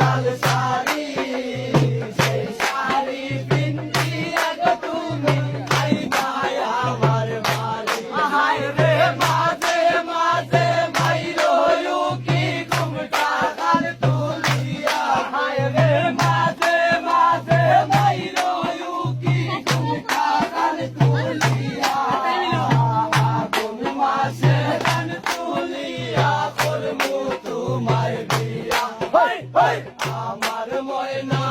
লাল শাড়ি, সেই শাড়ি পিন্দি এক তুমি। আইবা আমার বাড়ি। হায় রে, মাঝে মাঝে মাইরো কি ঘুমটা কাল তুলিয়া? হায় রে, মাঝে মাঝে মাইরো কি ঘুমটা কাল তুলিয়া? আগুন মাসে কান তুলিয়া? ফুল আমার ময়না